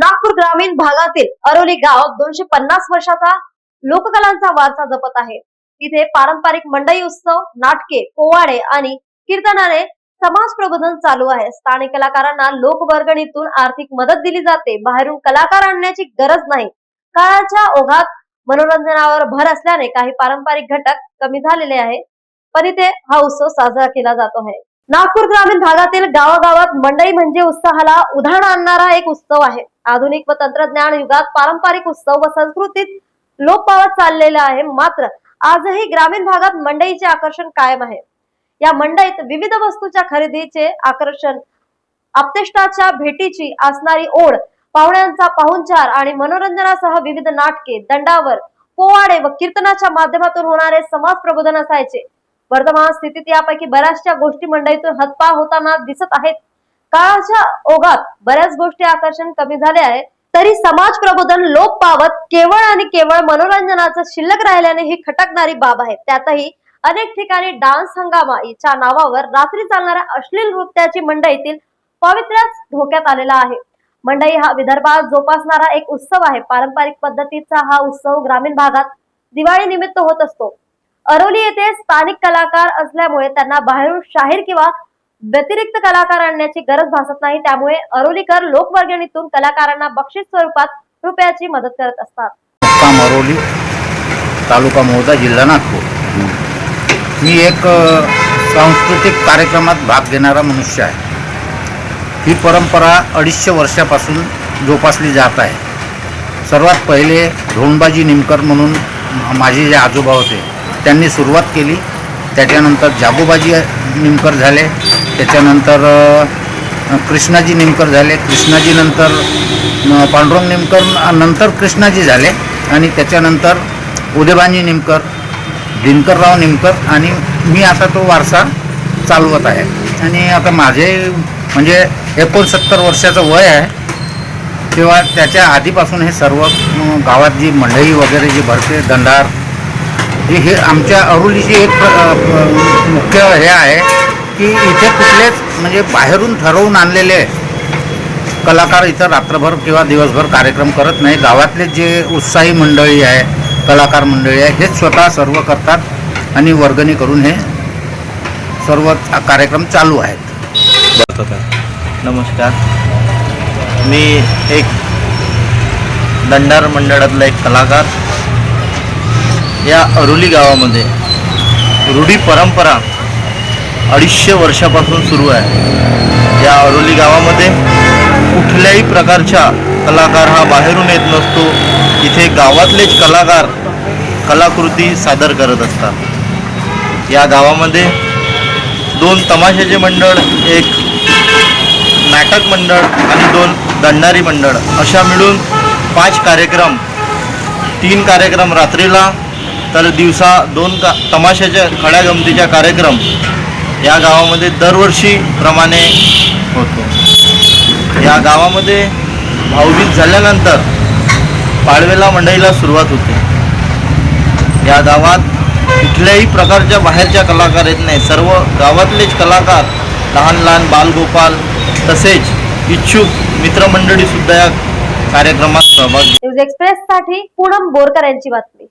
नागपूर ग्रामीण भागातील अरोली गाव दोनशे पन्नास वर्षाचा लोककलांचा वारसा जपत आहे. तिथे पारंपरिक मंडई उत्सव नाटके पोवाडे आणि कीर्तनाने समाज प्रबोधन चालू आहे. स्थानिक कलाकारांना लोकवर्गणीतून आर्थिक मदत दिली जाते. बाहेरून कलाकार आणण्याची गरज नाही. काळाच्या ओघात मनोरंजनावर भर असल्याने काही पारंपरिक घटक कमी झालेले आहे पण इथे हा उत्सव साजरा केला जातो आहे. नागपूर ग्रामीण भागातील गावागावात मंडई म्हणजे उत्साहाला उधाण आणणारा एक उत्सव आहे. आधुनिक व तंत्रज्ञान युगात पारंपरिक उत्सव व संस्कृतीत लोप पावत चाललेला आहे. मात्र आजही ग्रामीण भागात मंडईचे आकर्षण कायम आहे. या मंडईत विविध वस्तूच्या खरेदीचे आकर्षण आपतेष्टाच्या भेटीची असणारी ओढ पाहुण्यांचा पाहुणचार आणि मनोरंजनासह विविध नाटके दंडावर पोवाडे व कीर्तनाच्या माध्यमातून होणारे समाज प्रबोधन असायचे. वर्तमान स्थितीत यापैकी बऱ्याचशा गोष्टी मंडईतून हतपाळ होताना दिसत आहेत. काळाच्या ओघात बऱ्याच गोष्टी आकर्षण कमी झाले आहे तरी समाज प्रबोधन लोप पावत केवळ आणि केवळ मनोरंजनाचं शिल्लक राहिल्याने ही खटकणारी बाब आहे. त्यातही अनेक ठिकाणी डान्स हंगामा याच्या नावावर रात्री चालणाऱ्या अश्लील नृत्याची मंडईतील पावित्र्याच धोक्यात आलेला आहे. मंडई हा विदर्भात जोपासणारा एक उत्सव आहे. पारंपरिक पद्धतीचा हा उत्सव ग्रामीण भागात दिवाळी निमित्त होत असतो. अरोली येथे स्थानिक कलाकार असल्यामुळे त्यांना बाहेरून शाहीर किंवा व्यतिरिक्त कलाकार आणण्याची गरज भासत नाही. त्यामुळे अरोलीकर लोकवर्गणीतून कलाकारांना बक्षीस स्वरूपात रुपयाची मदत करत असतात. अरोली तालुका मोहदा जिल्हा नागपूर. मी एक सांस्कृतिक कार्यक्रमात भाग घेणारा मनुष्य आहे. ही परंपरा अडीचशे वर्षापासून जोपासली जात आहे. सर्वात पहिले धोंडबाजी निमकर म्हणून माझे जे आजोबा होते त्यांनी सुरुवात केली. त्याच्यानंतर जागोबाजी निमकर झाले. त्याच्यानंतर कृष्णाजी निमकर झाले. कृष्णाजीनंतर पांडुरंग निमकर नंतर कृष्णाजी झाले. आणि त्याच्यानंतर उदयबाजी निमकर दिनकरराव निमकर आणि मी आता तो वारसा चालवत आहे. आणि आता माझे म्हणजे एकोणसत्तर वर्षाचं वय आहे. तेव्हा त्याच्या आधीपासून हे सर्व गावात जी मंडई वगैरे जी भरते दंडार हे हे आमच्या अरुलीची एक मुख्य हे आहे. की इथे कुठलेच म्हणजे बाहेरून ठरवून आणलेले कलाकार इथं रात्रभर किंवा दिवसभर कार्यक्रम करत नाही. गावातले जे उत्साही मंडळी आहे कलाकार मंडळी आहे हेच स्वतः सर्व करतात आणि वर्गणी करून हे सर्व कार्यक्रम चालू आहेत. नमस्कार. मी एक दंडार मंडळातला एक कलाकार. या अरुली गावामध्ये रूढी परंपरा अडीचशे वर्षापासून सुरू आहे. या अरोली गावामध्ये कुठल्याही प्रकारच्या कलाकार हा बाहेरून येत नसतो. इथे गावातलेच कलाकार कलाकृती सादर करत असतात. या गावामध्ये दोन तमाशाचे मंडळ एक नाटक मंडळ आणि दोन दंडारी मंडळ. अशा मिळून पाच कार्यक्रम तीन कार्यक्रम रात्रीला तर दिवसा दोन का तमाशाच्या खड्या गमतीच्या कार्यक्रम या गावामध्ये दरवर्षी प्रमाणे होतो. या गावामध्ये भाऊबीज झाल्यानंतर पाडवेला मंडईला सुरुवात होते. या गावात कुठल्याही प्रकारच्या बाहेरच्या कलाकार येत नाही. सर्व गावातलेच कलाकार लहान लहान बालगोपाल तसेच इच्छुक मित्रमंडळीसुद्धा या कार्यक्रमात सहभाग न्यूज एक्सप्रेस साठी पूनम बोरकर यांची बातमी.